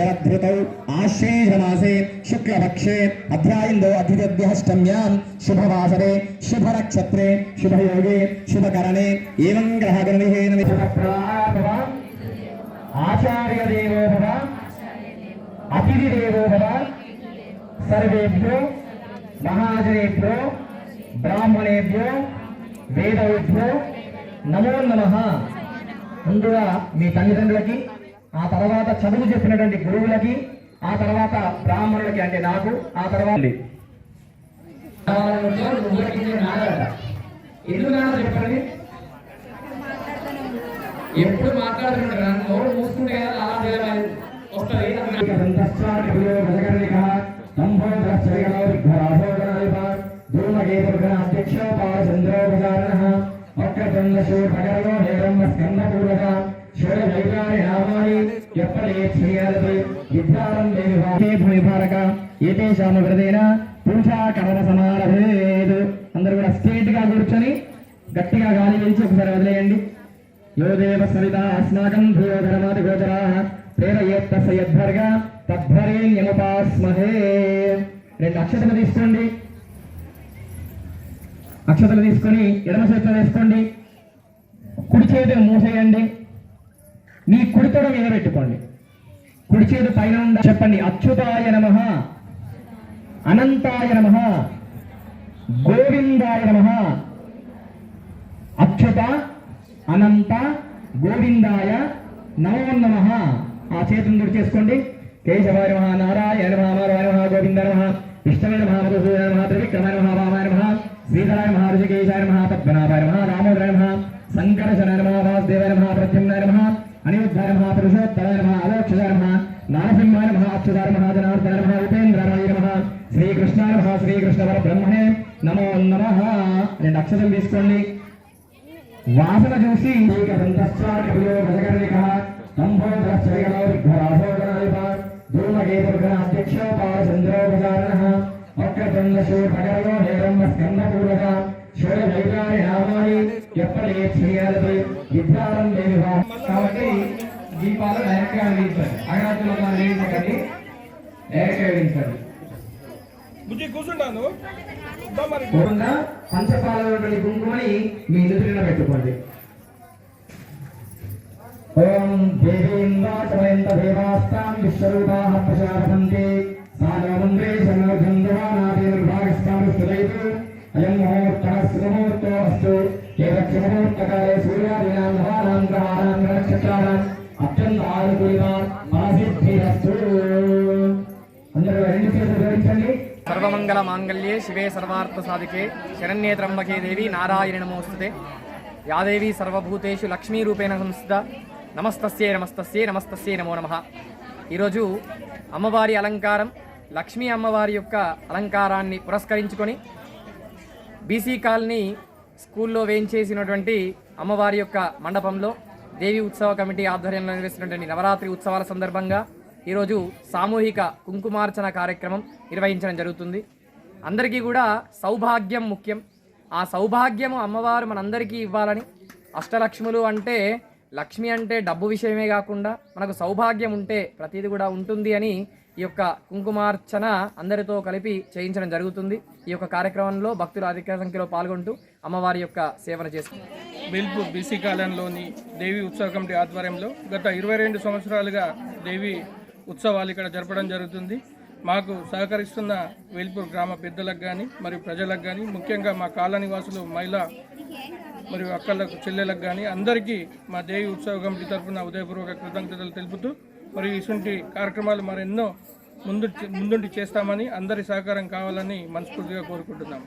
శరదృతౌ ఆశ్వేషమాసే శుక్లపక్షే అధ్యాయంలో అధిద్యష్టమ్యాం శుభవాసరే శుభనక్షత్రే శుభయోగే శుభకరణే ఏం గ్రహగణవిహేన ఆచార్య దేవో భవ అతిథి భవ సర్వేభ్యో మహాజనేభ్యో బ్రాహ్మణేభ్యో వేదవేభ్యో నమో నమ ముందుగా మీ తల్లిదండ్రులకి ఆ తర్వాత చదువు చెప్పినటువంటి గురువులకి ఆ తర్వాత బ్రాహ్మణులకి అంటే నాకు ఆ తర్వాత ఎందుకు నాన్న చెప్పండి? ఎప్పుడు మాట్లాడుతుంటారు? నన్ను నోరు మూసుకుంటే కదా అలా చేయాలి వస్తుంది? శివుడు వైభారి నామాని విభారక ఏతేశాము హృదయన పూజా సమారభేదు అందరూ కూడా స్ట్రేట్ కూర్చొని గట్టిగా గాలి పిలిచి ఒకసారి వదిలేయండి. యోదేవ సవిత అస్మాకం భూయోధర్మాది గోచరా ప్రేరయేత్త సయద్భర్గ తద్భరే నియమపాస్మహే రెండు అక్షతలు తీసుకోండి. అక్షతలు తీసుకొని ఎడమ చేతిలో వేసుకోండి. కుడి చేతిని మూసేయండి. మీ కుడి తొడ మీద పెట్టుకోండి. కుడి చేతి పైన ఉండ చెప్పండి అచ్యుతాయ నమ అనంతాయ నమ గోవిందాయ నమ అచ్యుత అనంత గోవిందాయ నమో నమ. ఆ చేతులు దుడి చేసుకోండి. కేశవాయ నమ నారాయణ నమ మాధవాయ నమ గోవింద నమ విష్ణవే నమ మధుసూదన నమ త్రివిక్రమాయ నమ వామాయ నమ శ్రీధరాయ నమ ఋషికేశాయ నమ పద్మనాభాయ నమ దామోదరాయ నమ సంకర్షణ నమ వాసుదేవాయ నమ ప్రద్యుమ్నాయ నమ అనిరుద్ధర్మ నమ పురుషోత్తరాయ నమ అలోక్షజాయ నమ నారసింహాయ నమ అచ్యుతాయ నమ జనార్దన నమ ఉపేంద్రాయ నమ శ్రీకృష్ణాయ నమ శ్రీకృష్ణ బ్రహ్మణే నమో నమ. రెండు అక్షరం తీసుకోండి. వాసన చూసి కాబట్టి దీపాలు డైరెక్ట్గా వెలిగించండి అగరత్తులు వెలిగించకండి. డైరెక్ట్గా బుజ్జి కూర్చుంటాను కుంకుమని మీ పెట్టుకోండి. ఓం దేవాస్తాం విశ్వరూపాః ప్రశాసంతి సాగమంద్రే సమోఘం అయం ముహూర్తః సుముహూర్తో అస్తు ఏతక్ష ముహూర్తకాలే సూర్యాదీనాం నవానాం గ్రహాణాం అత్యంత ఆనుకూలితా ఫలసిద్ధిరస్తు అందరూ రెండు చేతులు జోడించండి. సర్వమంగళ మాంగళ్యే శివే సర్వార్థ సాధికే శరణ్యే త్రంబకే దేవి నారాయణ నమోస్తుతే. యాదేవి సర్వభూతేషు లక్ష్మీరూపేణ సంస్థిత నమస్తస్యే నమస్తస్యే నమస్తస్యే నమో నమ. ఈరోజు అమ్మవారి అలంకారం లక్ష్మీ అమ్మవారి యొక్క అలంకారాన్ని పురస్కరించుకొని బీసీ కాలనీ స్కూల్లో వేయించేసినటువంటి అమ్మవారి యొక్క మండపంలో దేవి ఉత్సవ కమిటీ ఆధ్వర్యంలో నిర్వహిస్తున్నటువంటి నవరాత్రి ఉత్సవాల సందర్భంగా ఈరోజు సామూహిక కుంకుమార్చన కార్యక్రమం నిర్వహించడం జరుగుతుంది. అందరికీ కూడా సౌభాగ్యం ముఖ్యం. ఆ సౌభాగ్యము అమ్మవారు మనందరికీ ఇవ్వాలని అష్టలక్ష్ములు అంటే లక్ష్మి అంటే డబ్బు విషయమే కాకుండా మనకు సౌభాగ్యం ఉంటే ప్రతిదీ కూడా ఉంటుంది అని ఈ యొక్క కుంకుమార్చన అందరితో కలిపి చేయించడం జరుగుతుంది. ఈ యొక్క కార్యక్రమంలో భక్తులు అధిక సంఖ్యలో పాల్గొంటూ అమ్మవారి యొక్క సేవన చేస్తారు బెల్పూర్ బీసీ కాలంలోని దేవి ఉత్సవ కమిటీ ఆధ్వర్యంలో గత ఇరవై రెండు సంవత్సరాలుగా దేవి ఉత్సవాలు ఇక్కడ జరపడం జరుగుతుంది. మాకు సహకరిస్తున్న వేల్పూర్ గ్రామ పెద్దలకు కానీ మరియు ప్రజలకు కానీ ముఖ్యంగా మా కాలనీ వాసులు మహిళా మరియు అక్కలకు చెల్లెలకు కానీ అందరికీ మా దేవి ఉత్సవ కమిటీ తరఫున ఉదయపూర్వక కృతజ్ఞతలు తెలుపుతూ మరియు ఇటువంటి కార్యక్రమాలు మరెన్నో ముందు ముందుండి చేస్తామని అందరి సహకారం కావాలని మనస్ఫూర్తిగా కోరుకుంటున్నాము